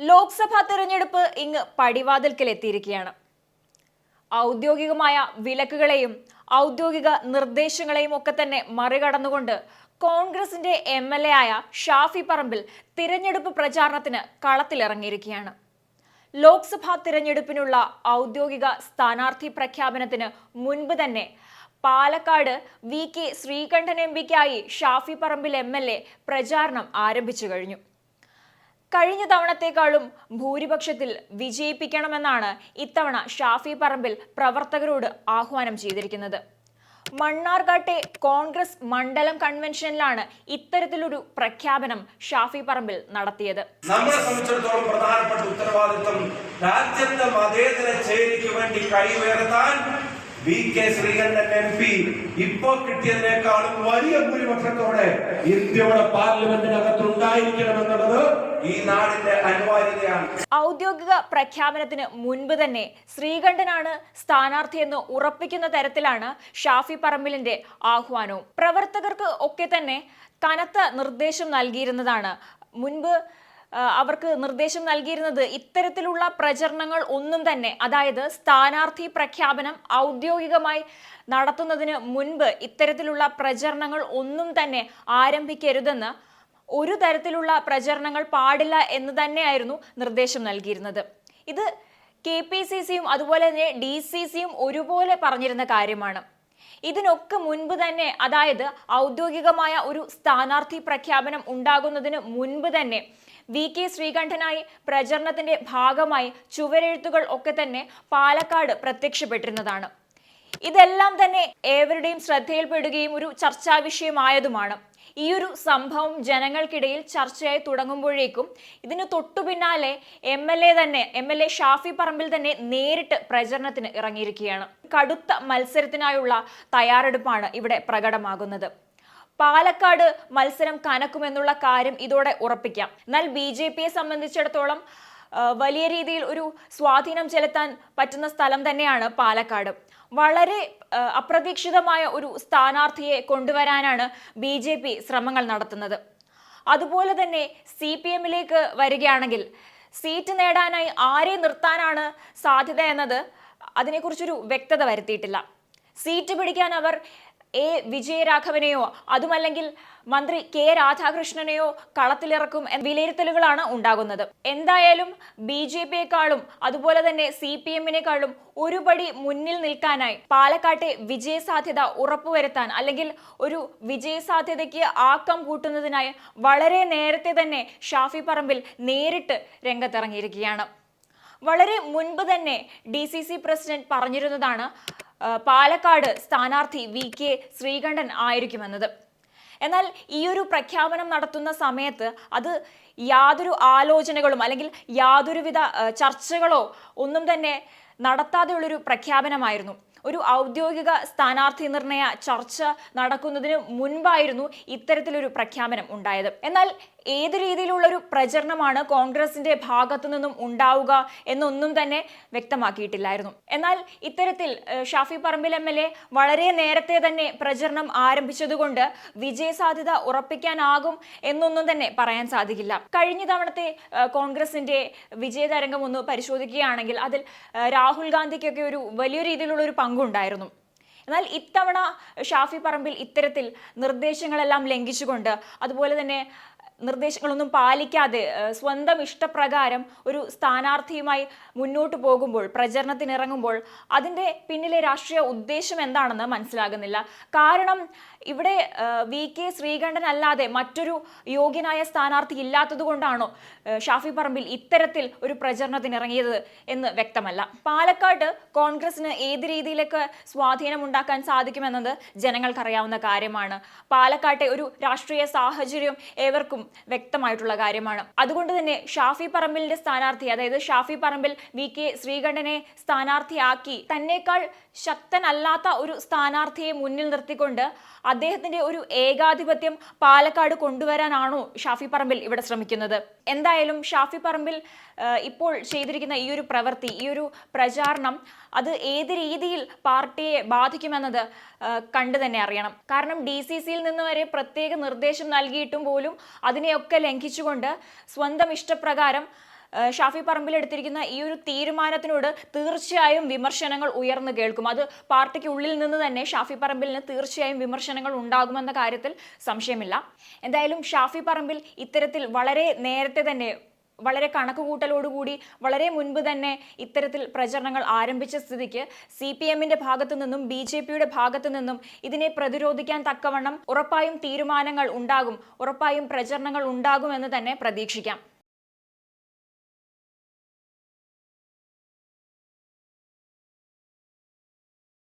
ലോക്സഭാ തെരഞ്ഞെടുപ്പ് ഇങ്ങ് പടിവാതിൽക്കൽ എത്തിയിരിക്കുകയാണ് ഔദ്യോഗികമായ വിലക്കുകളെയും ഔദ്യോഗിക നിർദ്ദേശങ്ങളെയും ഒക്കെ തന്നെ മറികടന്നുകൊണ്ട് കോൺഗ്രസിന്റെ എം എൽ എ ആയ ഷാഫി പറമ്പിൽ തിരഞ്ഞെടുപ്പ് പ്രചാരണത്തിന് കളത്തിലിറങ്ങിയിരിക്കുകയാണ്. ലോക്സഭാ തിരഞ്ഞെടുപ്പിനുള്ള ഔദ്യോഗിക സ്ഥാനാർത്ഥി പ്രഖ്യാപനത്തിന് മുൻപ് തന്നെ Palakkad V K Sreekandan M പിക്കായി Shafi Parambil M L A പ്രചാരണം ആരംഭിച്ചു കഴിഞ്ഞു. കഴിഞ്ഞ തവണത്തെക്കാളും ഭൂരിപക്ഷത്തിൽ വിജയിപ്പിക്കണമെന്നാണ് ഇത്തവണ ഷാഫി പറമ്പിൽ പ്രവർത്തകരോട് ആഹ്വാനം ചെയ്തിരിക്കുന്നത്. മണ്ണാർക്കാട്ടെ കോൺഗ്രസ് മണ്ഡലം കൺവെൻഷനിലാണ് ഇത്തരത്തിലൊരു പ്രഖ്യാപനം ഷാഫി പറമ്പിൽ നടത്തിയത്. നമ്മളെ സംബന്ധിച്ചിടത്തോളം പ്രധാനപ്പെട്ട ഉത്തരവാദിത്വം രാജ്യത്തെ മതേതര ചേരിക്ക് വേണ്ടി കൈവേർത്താൻ V K Sreekandan M P ഇപ്പോ കിട്ടിയതിനേക്കാളും വലിയ ഭൂരിപക്ഷത്തോടെ ഇന്ത്യയുടെ പാർലമെന്റിനകത്ത് ഉണ്ടായിരിക്കണമെന്നുള്ളത് ഈ നാടിന്റെ അനിവാര്യതയാണ് ഔദ്യോഗിക പ്രഖ്യാപനത്തിന് മുൻപ് തന്നെ ശ്രീകണ്ഠനാണ് സ്ഥാനാർത്ഥിയെന്ന് ഉറപ്പിക്കുന്ന തരത്തിലാണ് ഷാഫി പറമ്പിലിന്റെ ആഹ്വാനവും. പ്രവർത്തകർക്ക് ഒക്കെ തന്നെ കനത്ത നിർദ്ദേശം നൽകിയിരുന്നതാണ്. മുൻപ് അവർക്ക് നിർദ്ദേശം നൽകിയിരുന്നത് ഇത്തരത്തിലുള്ള പ്രചരണങ്ങൾ ഒന്നും തന്നെ അതായത് സ്ഥാനാർത്ഥി പ്രഖ്യാപനം ഔദ്യോഗികമായി നടത്തുന്നതിന് മുൻപ് ഇത്തരത്തിലുള്ള പ്രചരണങ്ങൾ ഒന്നും തന്നെ ആരംഭിക്കരുതെന്ന് ഒരു തരത്തിലുള്ള പ്രചരണങ്ങൾ പാടില്ല എന്ന് തന്നെയായിരുന്നു നിർദ്ദേശം നൽകിയിരുന്നത്. ഇത് കെ പി സി സിയും അതുപോലെ തന്നെ ഡി സി സിയും ഒരുപോലെ പറഞ്ഞിരുന്ന കാര്യമാണ്. ഇതിനൊക്കെ മുൻപ് തന്നെ അതായത് ഔദ്യോഗികമായ ഒരു സ്ഥാനാർത്ഥി പ്രഖ്യാപനം ഉണ്ടാകുന്നതിന് മുൻപ് തന്നെ വി കെ ശ്രീകണ്ഠനായി പ്രചരണത്തിന്റെ ഭാഗമായി ചുവരെഴുത്തുകൾ ഒക്കെ തന്നെ പാലക്കാട് പ്രത്യക്ഷപ്പെട്ടിരുന്നതാണ്. ഇതെല്ലാം തന്നെ ഏവരുടെയും ശ്രദ്ധയിൽപ്പെടുകയും ഒരു ചർച്ചാ വിഷയമായതുമാണ്. ഈ ഒരു സംഭവം ജനങ്ങൾക്കിടയിൽ ചർച്ചയായി തുടങ്ങുമ്പോഴേക്കും ഇതിന് തൊട്ടു പിന്നാലെ എം എൽ എ തന്നെ M L A Shafi Parambil തന്നെ നേരിട്ട് പ്രചരണത്തിന് ഇറങ്ങിയിരിക്കുകയാണ്. കടുത്ത മത്സരത്തിനായുള്ള തയ്യാറെടുപ്പാണ് ഇവിടെ പ്രകടമാകുന്നത്. പാലക്കാട് മത്സരം കനക്കുമെന്നുള്ള കാര്യം ഇതോടെ ഉറപ്പിക്കാം. എന്നാൽ ബി ജെ പിയെ സംബന്ധിച്ചിടത്തോളം വലിയ രീതിയിൽ ഒരു സ്വാധീനം ചെലുത്താൻ പറ്റുന്ന സ്ഥലം തന്നെയാണ് പാലക്കാട്. വളരെ അപ്രതീക്ഷിതമായ ഒരു സ്ഥാനാർത്ഥിയെ കൊണ്ടുവരാനാണ് ബി ജെ പി ശ്രമങ്ങൾ നടത്തുന്നത്. അതുപോലെ തന്നെ സി പി എമ്മിലേക്ക് വരികയാണെങ്കിൽ സീറ്റ് നേടാനായി ആരെ നിർത്താനാണ് സാധ്യത എന്നത് അതിനെക്കുറിച്ചൊരു വ്യക്തത വരുത്തിയിട്ടില്ല. സീറ്റ് പിടിക്കാൻ അവർ എ വിജയരാഘവനെയോ അതുമല്ലെങ്കിൽ മന്ത്രി കെ രാധാകൃഷ്ണനെയോ കളത്തിലിറക്കും വിലയിരുത്തലുകളാണ് ഉണ്ടാകുന്നത്. എന്തായാലും ബി ജെ പിയെക്കാളും അതുപോലെ തന്നെ സി പി എമ്മിനെക്കാളും ഒരുപടി മുന്നിൽ നിൽക്കാനായി പാലക്കാട്ടെ വിജയസാധ്യത ഉറപ്പുവരുത്താൻ അല്ലെങ്കിൽ ഒരു വിജയസാധ്യതയ്ക്ക് ആക്കം കൂട്ടുന്നതിനായി വളരെ നേരത്തെ തന്നെ ഷാഫി പറമ്പിൽ നേരിട്ട് രംഗത്തിറങ്ങിയിരിക്കുകയാണ്. വളരെ മുൻപ് തന്നെ ഡി സി സി പ്രസിഡന്റ് പറഞ്ഞിരുന്നതാണ് പാലക്കാട് സ്ഥാനാർത്ഥി വി കെ ശ്രീകണ്ഠൻ ആയിരിക്കുമെന്നത്. എന്നാൽ ഈ ഒരു പ്രഖ്യാപനം നടത്തുന്ന സമയത്ത് അത് യാതൊരു ആലോചനകളും അല്ലെങ്കിൽ യാതൊരുവിധ ചർച്ചകളോ ഒന്നും തന്നെ നടത്താതെയുള്ളൊരു പ്രഖ്യാപനമായിരുന്നു. ഒരു ഔദ്യോഗിക സ്ഥാനാർത്ഥി നിർണയ ചർച്ച നടക്കുന്നതിന് മുൻപായിരുന്നു ഇത്തരത്തിലൊരു പ്രഖ്യാപനം ഉണ്ടായത്. എന്നാൽ ഏത് രീതിയിലുള്ള ഒരു പ്രചരണമാണ് കോൺഗ്രസിന്റെ ഭാഗത്തു നിന്നും ഉണ്ടാവുക എന്നൊന്നും തന്നെ വ്യക്തമാക്കിയിട്ടില്ലായിരുന്നു. എന്നാൽ ഇത്തരത്തിൽ Shafi Parambil M L A വളരെ നേരത്തെ തന്നെ പ്രചരണം ആരംഭിച്ചതുകൊണ്ട് വിജയസാധ്യത ഉറപ്പിക്കാനാകും എന്നൊന്നും തന്നെ പറയാൻ സാധിക്കില്ല. കഴിഞ്ഞ തവണത്തെ കോൺഗ്രസിന്റെ വിജയതരംഗം ഒന്ന് പരിശോധിക്കുകയാണെങ്കിൽ അതിൽ രാഹുൽ ഗാന്ധിക്കൊക്കെ ഒരു വലിയ രീതിയിലുള്ള ഒരു പങ്കുണ്ടായിരുന്നു. എന്നാൽ ഇത്തവണ ഷാഫി പറമ്പിൽ ഇത്തരത്തിൽ നിർദ്ദേശങ്ങളെല്ലാം ലംഘിച്ചുകൊണ്ട് അതുപോലെ തന്നെ നിർദ്ദേശങ്ങളൊന്നും പാലിക്കാതെ സ്വന്തം ഇഷ്ടപ്രകാരം ഒരു സ്ഥാനാർത്ഥിയുമായി മുന്നോട്ട് പോകുമ്പോൾ പ്രചരണത്തിനിറങ്ങുമ്പോൾ അതിന്റെ പിന്നിലെ രാഷ്ട്രീയ ഉദ്ദേശം എന്താണെന്ന് മനസ്സിലാകുന്നില്ല. കാരണം ഇവിടെ വി. കെ. ശ്രീകണ്ഠൻ അല്ലാതെ മറ്റൊരു യോഗ്യനായ സ്ഥാനാർത്ഥി ഇല്ലാത്തത് കൊണ്ടാണോ ഷാഫി പറമ്പിൽ ഇത്തരത്തിൽ ഒരു പ്രചരണത്തിനിറങ്ങിയത് എന്ന് വ്യക്തമല്ല. പാലക്കാട് കോൺഗ്രസിന് ഏത് രീതിയിലൊക്കെ സ്വാധീനം ഉണ്ടാക്കാൻ സാധിക്കുമെന്നത് ജനങ്ങൾക്കറിയാവുന്ന കാര്യമാണ്. പാലക്കാട്ടെ ഒരു രാഷ്ട്രീയ സാഹചര്യം ഏവർക്കും വ്യക്തമായിട്ടുള്ള കാര്യമാണ്. അതുകൊണ്ട് തന്നെ ഷാഫി പറമ്പിലിന്റെ സ്ഥാനാർത്ഥി അതായത് ഷാഫി പറമ്പിൽ വി കെ ശ്രീകണ്ഠനെ സ്ഥാനാർത്ഥിയാക്കി തന്നെക്കാൾ ശക്തനല്ലാത്ത ഒരു സ്ഥാനാർത്ഥിയെ മുന്നിൽ നിർത്തിക്കൊണ്ട് അദ്ദേഹത്തിന്റെ ഒരു ഏകാധിപത്യം പാലക്കാട് കൊണ്ടുവരാനാണോ ഷാഫി പറമ്പിൽ ഇവിടെ ശ്രമിക്കുന്നത്? എന്തായാലും ഷാഫി പറമ്പിൽ ഇപ്പോൾ ചെയ്തിരിക്കുന്ന ഈ ഒരു പ്രവൃത്തി ഈ ഒരു പ്രചാരണം അത് ഏത് രീതിയിൽ പാർട്ടിയെ ബാധിക്കുമെന്നത് കണ്ടു തന്നെ അറിയണം. കാരണം ഡി സി സിയിൽ നിന്ന് വരെ പ്രത്യേക നിർദ്ദേശം നൽകിയിട്ടും പോലും അതിനെയൊക്കെ ലംഘിച്ചുകൊണ്ട് സ്വന്തം ഇഷ്ടപ്രകാരം ഷാഫി പറമ്പിൽ എടുത്തിരിക്കുന്ന ഈ ഒരു തീരുമാനത്തിനോട് തീർച്ചയായും വിമർശനങ്ങൾ ഉയർന്നു കേൾക്കും. അത് പാർട്ടിക്ക് ഉള്ളിൽ നിന്ന് തന്നെ ഷാഫി പറമ്പിലിന് തീർച്ചയായും വിമർശനങ്ങൾ ഉണ്ടാകുമെന്ന കാര്യത്തിൽ സംശയമില്ല. എന്തായാലും ഷാഫി പറമ്പിൽ ഇത്തരത്തിൽ വളരെ നേരത്തെ തന്നെ വളരെ കണക്കുകൂട്ടലോടുകൂടി വളരെ മുൻപ് തന്നെ ഇത്തരത്തിൽ പ്രചരണങ്ങൾ ആരംഭിച്ച സ്ഥിതിക്ക് സി പി എമ്മിന്റെ ഭാഗത്തു നിന്നും ബി ജെ പിയുടെ ഭാഗത്തു നിന്നും ഇതിനെ പ്രതിരോധിക്കാൻ തക്കവണ്ണം ഉറപ്പായും തീരുമാനങ്ങൾ ഉണ്ടാകും ഉറപ്പായും പ്രചരണങ്ങൾ ഉണ്ടാകുമെന്ന് തന്നെ പ്രതീക്ഷിക്കാം.